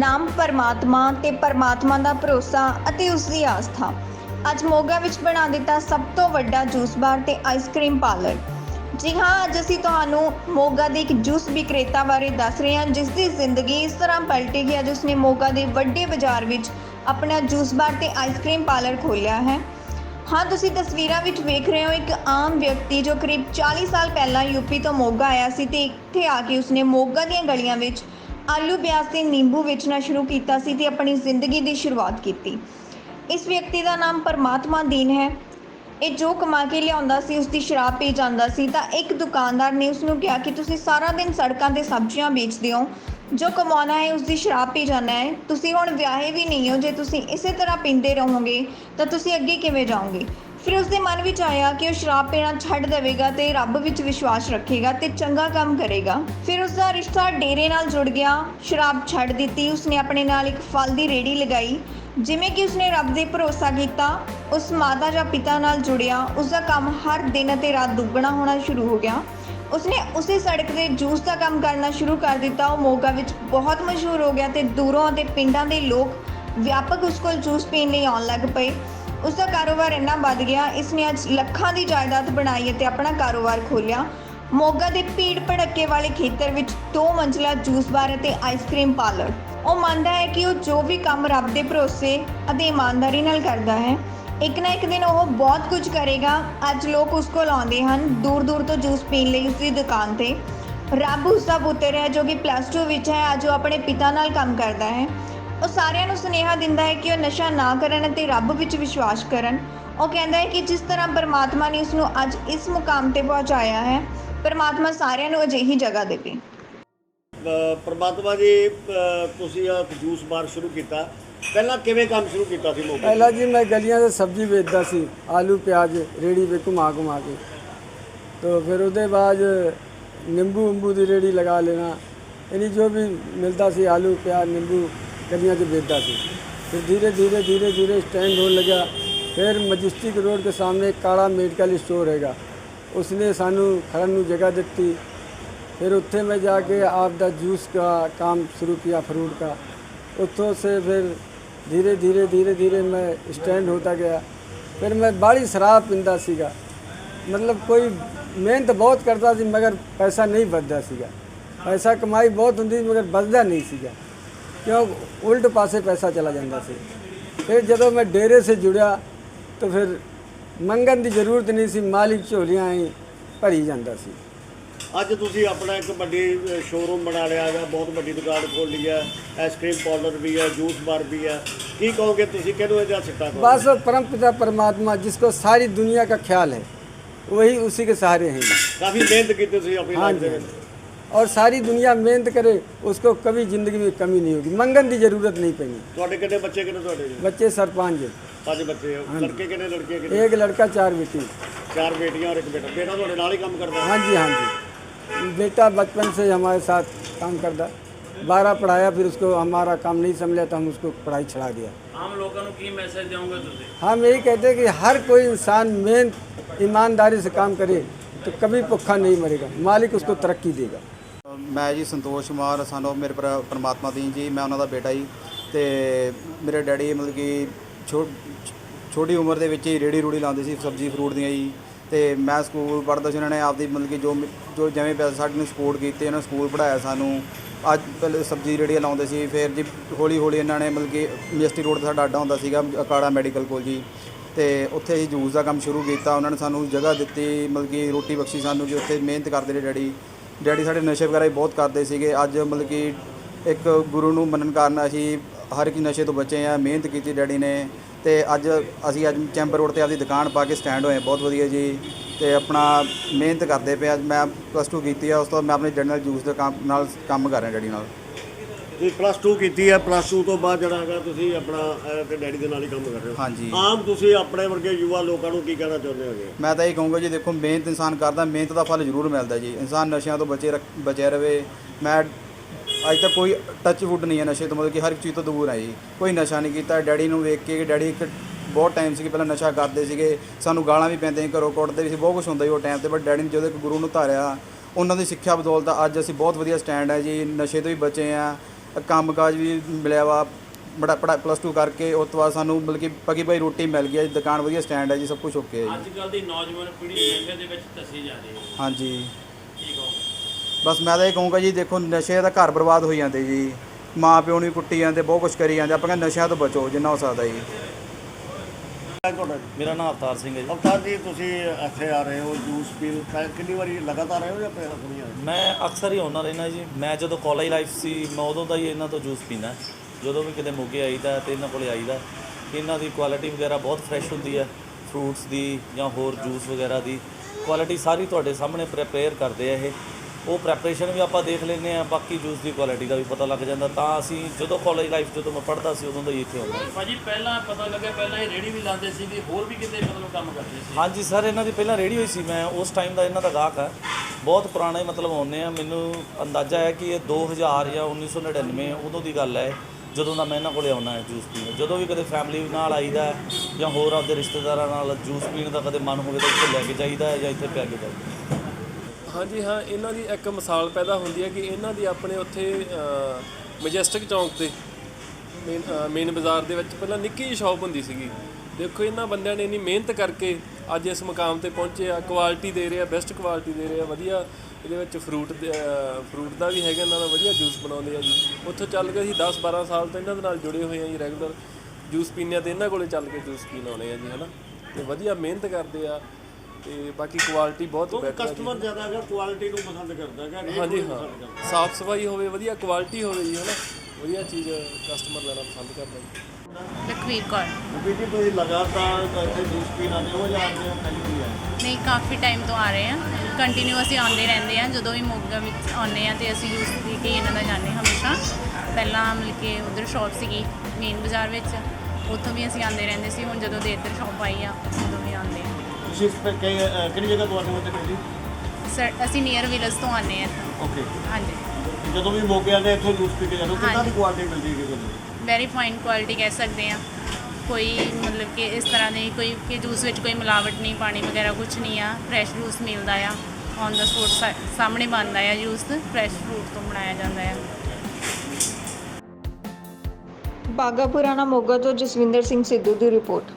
ਨਾਮ ਪਰਮਾਤਮਾ ਤੇ ਪਰਮਾਤਮਾ ਦਾ ਭਰੋਸਾ ਅਤੇ ਉਸ ਦੀ ਆਸਥਾ। ਅੱਜ ਮੋਗਾ ਵਿੱਚ ਬਣਾ ਦਿੱਤਾ ਸਭ ਤੋਂ ਵੱਡਾ ਜੂਸ ਬਾਰ ਤੇ ਆਈਸਕ੍ਰੀਮ ਪਾਰਲਰ ਜੀ ਹਾਂ, ਅੱਜ ਅਸੀਂ ਤੁਹਾਨੂੰ ਮੋਗਾ ਦੇ ਇੱਕ ਜੂਸ ਵਿਕਰੇਤਾ ਬਾਰੇ ਦੱਸ ਰਹੇ ਹਾਂ, ਜਿਸ ਦੀ ਜ਼ਿੰਦਗੀ ਇਸ ਤਰ੍ਹਾਂ ਪਲਟੀ ਗਈ ਅੱਜ ਉਸਨੇ ਮੋਗਾ ਦੇ ਵੱਡੇ ਬਾਜ਼ਾਰ ਵਿੱਚ ਆਪਣਾ ਜੂਸ ਬਾਰ ਤੇ ਆਈਸਕ੍ਰੀਮ ਪਾਰਲਰ ਖੋਲ੍ਹਿਆ ਹੈ। ਹਾਂ, ਤੁਸੀਂ ਤਸਵੀਰਾਂ ਵਿੱਚ ਵੇਖ ਰਹੇ ਹੋ ਇੱਕ ਆਮ ਵਿਅਕਤੀ ਜੋ ਕਰੀਬ 40 ਸਾਲ ਪਹਿਲਾਂ ਯੂਪੀ ਤੋਂ ਮੋਗਾ ਆਇਆ ਸੀ ਤੇ ਇੱਥੇ ਆ ਕੇ ਉਸਨੇ ਮੋਗਾ ਦੀਆਂ ਗਲੀਆਂ ਵਿੱਚ ਆਲੂ, ਪਿਆਜ਼ ਤੇ ਨਿੰਬੂ ਵੇਚਣਾ ਸ਼ੁਰੂ ਕੀਤਾ ਸੀ ਤੇ ਆਪਣੀ ਜ਼ਿੰਦਗੀ ਦੀ ਸ਼ੁਰੂਆਤ ਕੀਤੀ। ਇਸ ਵਿਅਕਤੀ ਦਾ ਨਾਮ ਪਰਮਾਤਮਾ ਦੀਨ ਹੈ। ਇਹ ਜੋ ਕਮਾ ਕੇ ਲਿਆਉਂਦਾ ਸੀ ਉਸ ਦੀ ਸ਼ਰਾਬ ਪੀ ਜਾਂਦਾ ਸੀ, ਤਾਂ ਇੱਕ ਦੁਕਾਨਦਾਰ ਨੇ ਉਸ ਨੂੰ ਕਿਹਾ ਕਿ ਤੁਸੀਂ ਸਾਰਾ ਦਿਨ ਸੜਕਾਂ ਤੇ ਸਬਜ਼ੀਆਂ ਵੇਚਦੇ ਹੋ। ਜੋ ਕਮਾਉਣਾ ਹੈ ਉਸ ਦੀ ਸ਼ਰਾਬ ਪੀ ਜਾਣਾ ਹੈ। ਤੁਸੀਂ ਹੁਣ ਵਿਆਹੇ ਵੀ ਨਹੀਂ ਹੋ। ਜੇ ਤੁਸੀਂ ਇਸੇ ਤਰ੍ਹਾਂ ਪੀਂਦੇ ਰਹੋਗੇ, ਤਾਂ ਤੁਸੀਂ ਅੱਗੇ ਕਿਵੇਂ ਜਾਓਗੇ? ਫਿਰ ਉਸ ਦੇ ਮਨ ਵਿੱਚ ਆਇਆ ਕਿ ਉਹ ਸ਼ਰਾਬ ਪੀਣਾ ਛੱਡ ਦੇਵੇਗਾ ਤੇ ਰੱਬ ਵਿੱਚ ਵਿਸ਼ਵਾਸ ਰੱਖੇਗਾ ਤੇ ਚੰਗਾ ਕੰਮ ਕਰੇਗਾ। ਫਿਰ ਉਸ ਦਾ ਰਿਸ਼ਤਾ ਡੇਰੇ ਨਾਲ ਜੁੜ ਗਿਆ। ਸ਼ਰਾਬ ਛੱਡ ਦਿੱਤੀ। ਉਸਨੇ ਆਪਣੇ ਨਾਲ ਇੱਕ ਫਲ ਦੀ ਰੇੜੀ ਲਗਾਈ, ਜਿਵੇਂ ਕਿ ਉਸਨੇ ਰੱਬ ਦੇ ਭਰੋਸਾ ਕੀਤਾ। ਉਸ ਮਾਤਾ ਜਾਂ ਪਿਤਾ ਨਾਲ ਜੁੜਿਆ। ਉਸ ਦਾ ਕੰਮ ਹਰ ਦਿਨ ਅਤੇ ਰਾਤ ਦੁੱਗਣਾ ਹੋਣਾ ਸ਼ੁਰੂ ਹੋ ਗਿਆ। ਉਸਨੇ ਉਸੇ ਸੜਕ ਤੇ ਜੂਸ ਦਾ ਕੰਮ ਕਰਨਾ ਸ਼ੁਰੂ ਕਰ ਦਿੱਤਾ। ਉਹ ਮੋਗਾ ਵਿੱਚ ਬਹੁਤ ਮਸ਼ਹੂਰ ਹੋ ਗਿਆ ਤੇ ਦੂਰੋਂ ਅਤੇ ਪਿੰਡਾਂ ਦੇ ਲੋਕ ਵਿਆਪਕ ਉਸ ਕੋਲ ਜੂਸ ਪੀਣ ਲਈ ਆਉਣ ਲੱਗ ਪਏ। ਉਸ ਦਾ ਕਾਰੋਬਾਰ ਇੰਨਾ ਵੱਧ ਗਿਆ ਇਸ ਨੇ ਅੱਜ ਲੱਖਾਂ ਦੀ ਜਾਇਦਾਦ ਬਣਾਈ ਅਤੇ ਆਪਣਾ ਕਾਰੋਬਾਰ ਖੋਲ੍ਹਿਆ। ਮੋਗਾ ਦੇ ਭੀੜ ਭੜੱਕੇ ਵਾਲੇ ਖੇਤਰ ਵਿੱਚ ਦੋ ਮੰਜ਼ਲਾ ਜੂਸ ਬਾਰ ਅਤੇ ਆਈਸਕ੍ਰੀਮ ਪਾਰਲਰ ਉਹ ਮੰਨਦਾ ਹੈ ਕਿ ਉਹ ਜੋ ਵੀ ਕੰਮ ਰੱਬ ਦੇ ਭਰੋਸੇ ਅਤੇ ਇਮਾਨਦਾਰੀ ਨਾਲ ਕਰਦਾ ਹੈ, ਇੱਕ ਨਾ ਇੱਕ ਦਿਨ ਉਹ ਬਹੁਤ ਕੁਝ ਕਰੇਗਾ। ਅੱਜ ਲੋਕ ਉਸ ਕੋਲ ਆਉਂਦੇ ਹਨ, ਦੂਰ ਦੂਰ ਤੋਂ ਜੂਸ ਪੀਣ ਲਈ ਉਸ ਦੀ ਦੁਕਾਨ ਤੇ। ਰੱਬ ਉਸ ਦਾ ਪੁੱਤਰ ਹੈ ਜੋ ਕਿ ਪਲੱਸ 2 ਵਿੱਚ ਹੈ, ਅੱਜ ਉਹ ਆਪਣੇ ਪਿਤਾ ਨਾਲ ਕੰਮ ਕਰਦਾ ਹੈ। ਉਹ ਸਾਰਿਆਂ ਨੂੰ ਸੁਨੇਹਾ ਦਿੰਦਾ ਹੈ ਕਿ ਉਹ ਨਸ਼ਾ ਨਾ ਕਰਨ ਅਤੇ ਰੱਬ ਵਿੱਚ ਵਿਸ਼ਵਾਸ ਕਰਨ। ਉਹ ਕਹਿੰਦਾ ਹੈ ਕਿ ਜਿਸ ਤਰ੍ਹਾਂ ਪਰਮਾਤਮਾ ਨੇ ਉਸ ਨੂੰ ਅੱਜ ਇਸ ਮੁਕਾਮ ਤੇ ਪਹੁੰਚਾਇਆ ਹੈ ਪਰਮਾਤਮਾ ਸਾਰਿਆਂ ਨੂੰ ਅਜਿਹੀ ਜਗ੍ਹਾ ਦੇਵੇ। ਪਰਮਾਤਮਾ ਜੀ ਤੁਸੀਂ ਆ ਜੂਸ ਬਾਰ ਸ਼ੁਰੂ ਕੀਤਾ। ਪਹਿਲਾਂ ਕਿਵੇਂ ਕੰਮ ਸ਼ੁਰੂ ਕੀਤਾ ਸੀ ਲੋਕਾਂ ਪਹਿਲਾਂ ਜੀ ਮੈਂ ਗਲੀਆਂ 'ਚ ਸਬਜ਼ੀ ਵੇਚਦਾ ਸੀ ਆਲੂ ਪਿਆਜ਼ ਰੇੜੀ ਵੇ ਘੁਮਾ ਘੁਮਾ ਕੇ। ਤੋ ਫਿਰ ਉਹਦੇ ਬਾਅਦ ਨਿੰਬੂ ਅੰਬੂ ਦੀ ਰੇੜੀ ਲਗਾ ਲੈਣਾ। ਇਨੀ ਜੋ ਵੀ ਮਿਲਦਾ ਸੀ ਆਲੂ ਪਿਆਜ਼ ਨਿੰਬੂ गलियां 'ਚ ਵੇਚਦਾ ਸੀ ਫਿਰ धीरे धीरे धीरे धीरे स्टैंड होने लगा ਫਿਰ ਮਜਿਸਟਿਕ ਰੋਡ ਦੇ ਸਾਹਮਣੇ ਇੱਕ ਕਾਲਾ ਮੈਡੀਕਲ ਸਟੋਰ ਹੈਗਾ ਉਸਨੇ ਸਾਨੂੰ ਖੜਨ ਨੂੰ ਜਗ੍ਹਾ ਦਿੱਤੀ फिर उत्थे में जाके आप दा जूस का काम शुरू किया फ्रूट का उत्थों से फिर धीरे धीरे धीरे धीरे मैं स्टैंड होता गया फिर मैं बाड़ी शराब पींदा सीगा मतलब कोई ਮਿਹਨਤ ਬਹੁਤ ਕਰਦਾ ਸੀ ਮਗਰ ਪੈਸਾ ਨਹੀਂ ਵੱਧਦਾ ਸੀਗਾ ਪੈਸਾ ਕਮਾਈ ਬਹੁਤ ਹੁੰਦੀ ਸੀ ਮਗਰ ਵੱਧਦਾ ਨਹੀਂ ਸੀਗਾ ਕਿਉਂ ਉਲਟ ਪਾਸੇ ਪੈਸਾ ਚਲਾ ਜਾਂਦਾ ਸੀ ਫਿਰ ਜਦੋਂ ਮੈਂ ਡੇਰੇ ਸੇ ਜੁੜਿਆ ਤਾਂ ਫਿਰ ਮੰਗਣ ਦੀ ਜ਼ਰੂਰਤ ਨਹੀਂ ਸੀ ਮਾਲਿਕ ਝੋਲੀਆਂ ਹੀ ਭਰੀ ਜਾਂਦਾ ਸੀ ਅੱਜ ਤੁਸੀਂ ਆਪਣਾ ਇੱਕ ਵੱਡੀ ਸ਼ੋਰੂਮ ਬਣਾ ਲਿਆ ਹੈ ਬਹੁਤ ਵੱਡੀ ਦੁਕਾਨ ਖੋਲ ਲਈ ਹੈ ਆਈਸਕ੍ਰੀਮ ਪਾਰਲਰ ਵੀ ਹੈ ਜੂਸ ਬਾਰ ਵੀ ਹੈ ਕੀ ਕਹੋਗੇ ਤੁਸੀਂ ਕਿਹਨੂੰ ਇਹਦਾ ਸਿੱਟਾ ਕਹੋਗੇ बस वो परम पिता परमात्मा जिसको सारी दुनिया का ख्याल है वही उसी के सहारे हैं ਕਾਫੀ ਮਿਹਨਤ ਕੀਤੀ ਤੁਸੀਂ ਆਪਣੀ हाँ ਲਾਈਫ जी ਦੇ हाँ ਵਿੱਚ जी। और सारी दुनिया मेहनत करे उसको कभी जिंदगी में कमी नहीं होगी मंगन की जरूरत नहीं पड़ेगी ਤੁਹਾਡੇ ਕਿੰਨੇ ਬੱਚੇ ਕਿੰਨੇ ਤੁਹਾਡੇ ਜੀ बच्चे सरपंच हैं ਪੰਜ ਬੱਚੇ ਹੋ ਲੜਕੇ ਕਿੰਨੇ ਲੜਕੀਆਂ ਕਿੰਨੇ एक लड़का चार बेटी ਚਾਰ ਬੇਟੀਆਂ ਔਰ ਇੱਕ ਬੇਟਾ ਬੇਟਾ ਤੁਹਾਡੇ ਨਾਲ ਹੀ ਕੰਮ ਕਰਦਾ ਹੈ हाँ जी हाँ जी बेटा बचपन से हमारे साथ काम करता बारह पढ़ाया फिर उसको हमारा काम नहीं समझा तो हम उसको पढ़ाई छड़ा दिया ਆਮ ਲੋਕਾਂ ਨੂੰ ਕੀ ਮੈਸੇਜ ਦਿਓਗੇ ਤੁਸੀਂ हम यही कहते हैं कि हर कोई इंसान मेहनत ईमानदारी से काम करे तो कभी भुखा नहीं मरेगा मालिक उसको तरक्की देगा ਮੈਂ ਜੀ ਸੰਤੋਸ਼ ਕੁਮਾਰ, ਸਾਨੂੰ ਮੇਰੇ ਪਰਮਾਤਮਾ ਦੀ ਜੀ, ਮੈਂ ਉਹਨਾਂ ਦਾ ਬੇਟਾ ਜੀ ਤੇ ਮੇਰੇ ਡੈਡੀ ਮਤਲਬ ਕਿ ਛੋ- ਛੋਟੀ ਉਮਰ ਦੇ ਵਿੱਚ ਹੀ ਰੇੜੀ ਰੂੜੀ ਲਾਉਂਦੇ ਸੀ, ਸਬਜ਼ੀ ਫਰੂਟ ਦੀਆਂ ਜੀ ਤੇ ਮੈਂ ਸਕੂਲ ਪੜ੍ਹਦਾ ਸੀ ਉਹਨਾਂ ਨੇ ਆਪਦੀ ਮਤਲਬ ਕਿ ਜੋ ਜੋ ਜਿਵੇਂ ਪੈਸੇ ਸਾਡੇ ਨੂੰ ਸਪੋਰਟ ਕੀਤੀ, ਉਹਨਾਂ ਸਕੂਲ ਪੜ੍ਹਾਇਆ ਸਾਨੂੰ। ਅੱਜ ਪਹਿਲੇ ਸਬਜ਼ੀ ਰੇੜੀਆਂ ਲਾਉਂਦੇ ਸੀ, ਫਿਰ ਜੀ ਹੌਲੀ ਹੌਲੀ ਇਹਨਾਂ ਨੇ ਮਤਲਬ ਕਿ ਮਿਸਟਰੀ ਰੋਡ ਤੇ ਸਾਡਾ ਅੱਡਾ ਹੁੰਦਾ ਸੀਗਾ, ਅਕਾੜਾ ਮੈਡੀਕਲ ਕੋਲ ਜੀ ਤੇ ਉੱਥੇ ਅਸੀਂ ਜੂਸ ਦਾ ਕੰਮ ਸ਼ੁਰੂ ਕੀਤਾ, ਉਹਨਾਂ ਨੇ ਸਾਨੂੰ ਜਗ੍ਹਾ ਦਿੱਤੀ, ਮਤਲਬ ਕਿ ਰੋਟੀ ਬਖਸ਼ੀ ਸਾਨੂੰ, ਜੀ ਉੱਥੇ ਮਿਹਨਤ ਕਰਦੇ ਰਹੇ ਡੈਡੀ। ਡੈਡੀ ਸਾਡੇ ਨਸ਼ੇ ਵਗੈਰਾ ਵੀ ਬਹੁਤ ਕਰਦੇ ਸੀਗੇ। ਅੱਜ ਮਤਲਬ ਕਿ ਇੱਕ ਗੁਰੂ ਨੂੰ ਮੰਨਣ ਕਾਰਨ ਅਸੀਂ ਹਰ ਇੱਕ ਨਸ਼ੇ ਤੋਂ ਬਚੇ ਆ ਮਿਹਨਤ ਕੀਤੀ ਡੈਡੀ ਨੇ ਤੇ ਅੱਜ ਅਸੀਂ ਅੱਜ ਚੈਂਬਰ ਰੋਡ ਤੇ ਆਪਦੀ ਦੁਕਾਨ ਪਾ ਕੇ ਸਟੈਂਡ ਹੋਏ ਬਹੁਤ ਵਧੀਆ ਜੀ ਤੇ ਆਪਣਾ ਮਿਹਨਤ ਕਰਦੇ ਪਏ ਅੱਜ ਮੈਂ ਪਲੱਸ 2 ਕੀਤੀ ਆ। ਉਸ ਤੋਂ ਮੈਂ ਆਪਣੇ ਜਨਰਲ ਜੂਸ ਦੇ ਕੰਮ ਨਾਲ ਕੰਮ ਕਰ ਰਿਹਾ ਡੈਡੀ ਨਾਲ। ਤੁਸੀਂ ਪਲੱਸ 2 ਕੀਤੀ ਹੈ ਪਲੱਸ 2 ਤੋਂ ਬਾਅਦ ਜਿਹੜਾ ਹੈਗਾ ਤੁਸੀਂ ਆਪਣਾ ਤੇ ਡੈਡੀ ਦੇ ਨਾਲ ਹੀ ਕੰਮ ਕਰ ਰਹੇ ਹੋ। ਹਾਂਜੀ। ਆਮ ਤੁਸੀਂ ਆਪਣੇ ਵਰਗੇ ਯੁਵਾ ਲੋਕਾਂ ਨੂੰ ਕੀ ਕਹਿਣਾ ਚਾਹੁੰਦੇ ਹੋਗੇ? ਮੈਂ ਤਾਂ ਇਹ ਕਹੂੰਗਾ ਜੀ ਦੇਖੋ ਮਿਹਨਤ ਇਨਸਾਨ ਕਰਦਾ ਮਿਹਨਤ ਦਾ ਫਲ ਜ਼ਰੂਰ ਮਿਲਦਾ ਜੀ। ਇਨਸਾਨ ਨਸ਼ਿਆਂ ਤੋਂ ਬਚੇ ਬਚਿਆ ਰਵੇ। ਮੈਂ ਅੱਜ ਤੱਕ ਕੋਈ ਟੱਚ ਵੁੱਡ ਨਹੀਂ ਹੈ ਨਸ਼ੇ ਤੋਂ ਮਤਲਬ ਕਿ ਹਰ ਇੱਕ ਚੀਜ਼ ਤੋਂ ਦੂਰ ਹੈ ਜੀ। ਕੋਈ ਨਸ਼ਾ ਨਹੀਂ ਕੀਤਾ। ਡੈਡੀ ਨੂੰ ਵੇਖ ਕੇ ਡੈਡੀ ਇੱਕ ਬਹੁਤ ਟਾਈਮ ਸੀ ਕਿ ਪਹਿਲਾਂ ਨਸ਼ਾ ਕਰਦੇ ਸੀਗੇ। ਸਾਨੂੰ ਗਾਲਾਂ ਵੀ ਪੈਂਦੀਆਂ ਸੀ ਘਰੋਂ ਕੁੱਟਦੇ ਵੀ ਸੀ ਬਹੁਤ ਕੁਝ ਹੁੰਦਾ ਸੀ ਉਹ ਟਾਈਮ ਤੇ। ਬਟ ਡੈਡੀ ਨੇ ਜਦੋਂ ਇੱਕ ਗੁਰੂ ਨੂੰ ਧਾਰਿਆ ਉਹਨਾਂ ਦੀ ਸਿੱਖਿਆ ਬਦੌਲਤ ਅੱਜ ਅਸੀਂ ਬਹੁਤ ਵਧੀਆ ਸਟੈਂਡ ਹੈ ਜੀ। ਨਸ਼ੇ ਤੋਂ ਵੀ ਬਚੇ ਆ ਕੰਮਕਾਜ ਵੀ ਮਿਲਿਆ ਵਾ ਬੜਾ ਪੜਾ ਪਲੱਸ 2 ਕਰਕੇ ਉਸ ਤੋਂ ਬਾਅਦ ਸਾਨੂੰ ਮਤਲਬ ਕਿ ਪੱਕੀ ਭਾਈ ਰੋਟੀ ਮਿਲ ਗਈ ਹੈ ਦੁਕਾਨ ਵਧੀਆ ਸਟੈਂਡ ਹੈ ਜੀ ਸਭ ਕੁਝ ਓਕੇ ਹੈ ਅੱਜ ਜੀ। ਕੱਲ ਦੀ ਨੌਜਵਾਨ ਪੀੜ੍ਹੀ ਨਸ਼ੇ ਦੇ ਵਿੱਚ ਧੱਸੀ ਜਾ ਰਹੀ ਹੈ। ਹਾਂਜੀ। ਕੀ ਕਹੋਗੇ? ਬਸ ਮੈਂ ਤਾਂ ਇਹ ਕਹੂੰਗਾ ਜੀ ਦੇਖੋ ਨਸ਼ੇ ਦਾ ਘਰ ਬਰਬਾਦ ਹੋਈ ਜਾਂਦੇ ਜੀ। ਮਾਂ ਪਿਓ ਨੂੰ ਵੀ ਕੁੱਟੀ ਜਾਂਦੇ ਬਹੁਤ ਕੁਝ ਕਰੀ ਜਾਂਦੇ ਆਪਾਂ ਕਹਿੰਦੇ ਨਸ਼ਿਆਂ ਤੋਂ ਬਚੋ ਜਿੰਨਾ ਹੋ ਸਕਦਾ ਜੀ। ਹੈ ਤੁਹਾਡਾ? ਮੇਰਾ ਨਾਮ ਅਵਤਾਰ ਸਿੰਘ ਹੈ ਜੀ। ਅਵਤਾਰ ਜੀ ਤੁਸੀਂ ਇੱਥੇ ਆ ਰਹੇ ਹੋ ਜੂਸ ਪੀਣ ਪਹਿ- ਕਿੰਨੀ ਵਾਰੀ ਲਗਾਤਾਰ ਆਏ ਹੋ ਜਾਂ ਪਹਿਲਾਂ ਨਹੀਂ ਆਏ ਮੈਂ ਅਕਸਰ ਹੀ ਆਉਂਦਾ ਰਹਿਣਾ ਜੀ। ਮੈਂ ਜਦੋਂ ਕਾਲਜ ਲਾਈਫ ਸੀ ਮੈਂ ਉਦੋਂ ਦਾ ਹੀ ਇਹਨਾਂ ਤੋਂ ਜੂਸ ਪੀਂਦਾ। ਜਦੋਂ ਵੀ ਕਿਤੇ ਮੋਗੇ ਆਈਦਾ ਤੇ ਇਹਨਾਂ ਕੋਲੇ ਆਈਦਾ। ਇਹਨਾਂ ਦੀ ਕੁਆਲਿਟੀ ਵਗੈਰਾ ਬਹੁਤ ਫਰੈਸ਼ ਹੁੰਦੀ ਹੈ। ਫਰੂਟਸ ਦੀ ਜਾਂ ਹੋਰ ਜੂਸ ਵਗੈਰਾ ਦੀ। ਕੁਆਲਿਟੀ ਸਾਰੀ ਤੁਹਾਡੇ ਸਾਹਮਣੇ ਪ੍ਰੇਪੇਅਰ ਕਰਦੇ ਆ ਇਹ। ਉਹ ਪ੍ਰੈਪਰੇਸ਼ਨ ਵੀ ਆਪਾਂ ਦੇਖ ਲੈਂਦੇ ਆ ਬਾਕੀ ਜੂਸ ਦੀ ਕੁਆਲਿਟੀ ਦਾ ਵੀ ਪਤਾ ਲੱਗ ਜਾਂਦਾ। ਤਾਂ ਅਸੀਂ ਜਦੋਂ ਕਾਲਜ ਲਾਈਫ ਜਦੋਂ ਮੈਂ ਪੜ੍ਹਦਾ ਸੀ ਉਦੋਂ ਦਾ ਹੀ ਇੱਥੇ ਆਉਂਦਾ ਭਾਜੀ ਪਹਿਲਾਂ ਪਤਾ ਲੱਗਿਆ ਪਹਿਲਾਂ ਇਹ ਰੇੜੀ ਵੀ ਲਾਉਂਦੇ ਸੀਗੇ ਹੋਰ ਵੀ ਕਿਤੇ ਮਤਲਬ ਕੰਮ ਕਰਦੇ ਸੀ? ਹਾਂਜੀ ਸਰ ਇਹਨਾਂ ਦੀ ਪਹਿਲਾਂ ਰੇਡੀਓ ਹੀ ਸੀ। ਮੈਂ ਉਸ ਟਾਈਮ ਦਾ ਇਹਨਾਂ ਦਾ ਗਾਹਕ ਹੈ। ਬਹੁਤ ਪੁਰਾਣੇ ਮਤਲਬ ਆਉਂਦੇ ਆ ਮੈਨੂੰ ਅੰਦਾਜ਼ਾ ਹੈ ਕਿ ਇਹ 2000 ਜਾਂ 1999 ਉਦੋਂ ਦੀ ਗੱਲ ਹੈ ਜਦੋਂ ਦਾ ਮੈਂ ਇਹਨਾਂ ਕੋਲੇ ਆਉਣਾ ਹੈ ਜੂਸ ਪੀਣ। ਜਦੋਂ ਵੀ ਕਦੇ ਫੈਮਿਲੀ ਨਾਲ ਆਈਦਾ ਜਾਂ ਹੋਰ ਆਪਦੇ ਰਿਸ਼ਤੇਦਾਰਾਂ ਨਾਲ ਜੂਸ ਪੀਣ ਦਾ ਕਦੇ ਮਨ ਹੋਵੇ ਤਾਂ ਇੱਥੇ ਲੈ ਕੇ ਜਾਈਦਾ ਜਾਂ ਇੱਥੇ ਪਿਆ ਕੇ ਜਾਈਦਾ। ਹਾਂਜੀ, ਹਾਂ, ਇਹਨਾਂ ਦੀ ਇੱਕ ਮਿਸਾਲ ਪੈਦਾ ਹੁੰਦੀ ਹੈ ਕਿ ਇਹਨਾਂ ਦੀ ਆਪਣੇ ਉੱਥੇ ਮੈਜੈਸਟਿਕ ਚੌਂਕ ਤੇ ਮੇਨ ਮੇਨ ਬਾਜ਼ਾਰ ਦੇ ਵਿੱਚ ਪਹਿਲਾਂ ਨਿੱਕੀ ਜਿਹੀ ਸ਼ਾਪ ਹੁੰਦੀ ਸੀਗੀ। ਦੇਖੋ, ਇਹਨਾਂ ਬੰਦਿਆਂ ਨੇ ਇੰਨੀ ਮਿਹਨਤ ਕਰਕੇ ਅੱਜ ਇਸ ਮੁਕਾਮ ਤੇ ਪਹੁੰਚੇ ਆ ਕੁਆਲਿਟੀ ਦੇ ਰਹੇ ਆ ਬੈਸਟ ਕੁਆਲਿਟੀ ਦੇ ਰਹੇ ਆ, ਵਧੀਆ ਇਹਦੇ ਵਿੱਚ ਫਰੂਟ ਫਰੂਟ ਦਾ ਵੀ ਹੈਗਾ ਇਹਨਾਂ ਦਾ ਵਧੀਆ ਜੂਸ ਬਣਾਉਂਦੇ ਆ ਜੀ। ਉੱਥੋਂ ਚੱਲ ਕੇ ਅਸੀਂ 10 12 ਸਾਲ ਤੋਂ ਇਹਨਾਂ ਦੇ ਨਾਲ ਜੁੜੇ ਹੋਏ ਆ ਜੀ ਰੈਗੂਲਰ ਜੂਸ ਪੀਂਦੇ ਆ ਤੇ ਇਹਨਾਂ ਕੋਲੇ ਚੱਲ ਕੇ ਜੂਸ ਪੀਣ ਆਉਣੇ ਆ ਜੀ, ਹਨਾ? ਤੇ ਵਧੀਆ ਮਿਹਨਤ ਕਰਦੇ ਆ। ਤੇ ਬਾਕੀ ਕੁਆਲਿਟੀ ਬਹੁਤ ਕਿਉਂਕਿ ਬੈਟਰ ਹੈ ਕਸਟਮਰ ਜ਼ਿਆਦਾ ਹੈਗਾ ਕੁਆਲਿਟੀ ਨੂੰ ਪਸੰਦ ਕਰਦਾ ਹੈਗਾ ਰੇਟ ਹਾਂਜੀ ਨੂੰ ਹਾਂ। ਪਸੰਦ ਕਰਦਾ। ਸਾਫ਼ ਸਫ਼ਾਈ ਹੋਵੇ ਵਧੀਆ ਕੁਆਲਿਟੀ ਹੋਵੇ ਜੀ ਹਨਾ? ਵਧੀਆ ਚੀਜ਼ ਕਸਟਮਰ ਲੈਣਾ ਪਸੰਦ ਕਰਦਾ ਜੀ। ਲਖਵੀਰ ਕੌਰ। ਵੀ ਜੀ ਤੁਸੀਂ ਲਗਾਤਾਰ ਇੱਥੇ ਜੂਸ ਪੀਣ ਆਉਂਦੇ ਹੋ ਜਾਂ ਆਉਂਦੇ ਹੋ ਪਹਿਲੀ ਵਾਰੀ ਆਏ ਨਹੀਂ ਕਾਫੀ ਟਾਈਮ ਤੋਂ ਆ ਰਹੇ ਆ ਕੰਟੀਨਿਊ ਅਸੀਂ ਆਉਂਦੇ ਰਹਿੰਦੇ ਆ ਜਦੋਂ ਵੀ ਮੋਗਾ ਵਿੱਚ ਆਉਂਦੇ ਆ ਤੇ ਅਸੀਂ ਯੂਜ਼ ਦੇ ਕੇ ਇਹਨਾਂ ਦਾ ਜਾਂਦੇ ਹਮੇਸ਼ਾ। ਪਹਿਲਾਂ ਮਤਲਬ ਕਿ ਉਧਰ ਸ਼ਾਪ ਸੀਗੀ ਮੇਨ ਬਾਜ਼ਾਰ ਵਿੱਚ। ਉੱਥੋਂ ਵੀ ਅਸੀਂ ਆਉਂਦੇ ਰਹਿੰਦੇ ਸੀ। ਹੁਣ ਜਦੋਂ ਦੇ ਇੱਧਰ ਸ਼ਾਪ ਆਈ ਆ ਉਦੋਂ ਵੀ ਤੁਸੀਂ ਕਿਹੜੀ ਜਗ੍ਹਾ ਤੋਂ ਆਉਂਦੇ ਹੋ ਤੇ ਜੀ ਸਰ ਅਸੀਂ ਨੀਅਰ ਵਿਲਸ ਤੋਂ ਆਉਂਦੇ ਆ ਇੱਥੋਂ। ਓਕੇ ਹਾਂਜੀ। ਜਦੋਂ ਵੀ ਮੌਕੇ ਆਉਂਦੇ ਇੱਥੋਂ ਜੂਸ ਪੀ ਕੇ ਜਾਂਦੇ ਹੋ। ਹਾਂਜੀ। ਦੀ ਕੁਆਲਿਟੀ ਮਿਲਦੀ ਹੈ ਤੁਹਾਨੂੰ? ਵੈਰੀ ਫਾਈਨ ਕੁਆਲਿਟੀ ਕਹਿ ਸਕਦੇ ਆ ਕੋਈ ਮਤਲਬ ਕਿ ਇਸ ਤਰ੍ਹਾਂ ਦੀ ਕੋਈ ਕਿ ਜੂਸ ਵਿੱਚ ਕੋਈ ਮਿਲਾਵਟ ਨਹੀਂ ਪਾਣੀ ਵਗੈਰਾ ਕੁਝ ਨਹੀਂ ਆ ਫਰੈਸ਼ ਜੂਸ ਮਿਲਦਾ ਆ। ਔਨ ਦਾ ਸਪੋਟ ਸਾਹਮਣੇ ਬਣਦਾ ਆ ਜੂਸ ਫਰੈਸ਼ ਫਰੂਟ ਤੋਂ ਬਣਾਇਆ ਜਾਂਦਾ ਆ। ਬਾਗਾ ਪੁਰਾਣਾ ਮੋਗਾ ਤੋਂ ਜਸਵਿੰਦਰ ਸਿੰਘ ਸਿੱਧੂ ਦੀ ਰਿਪੋਰਟ।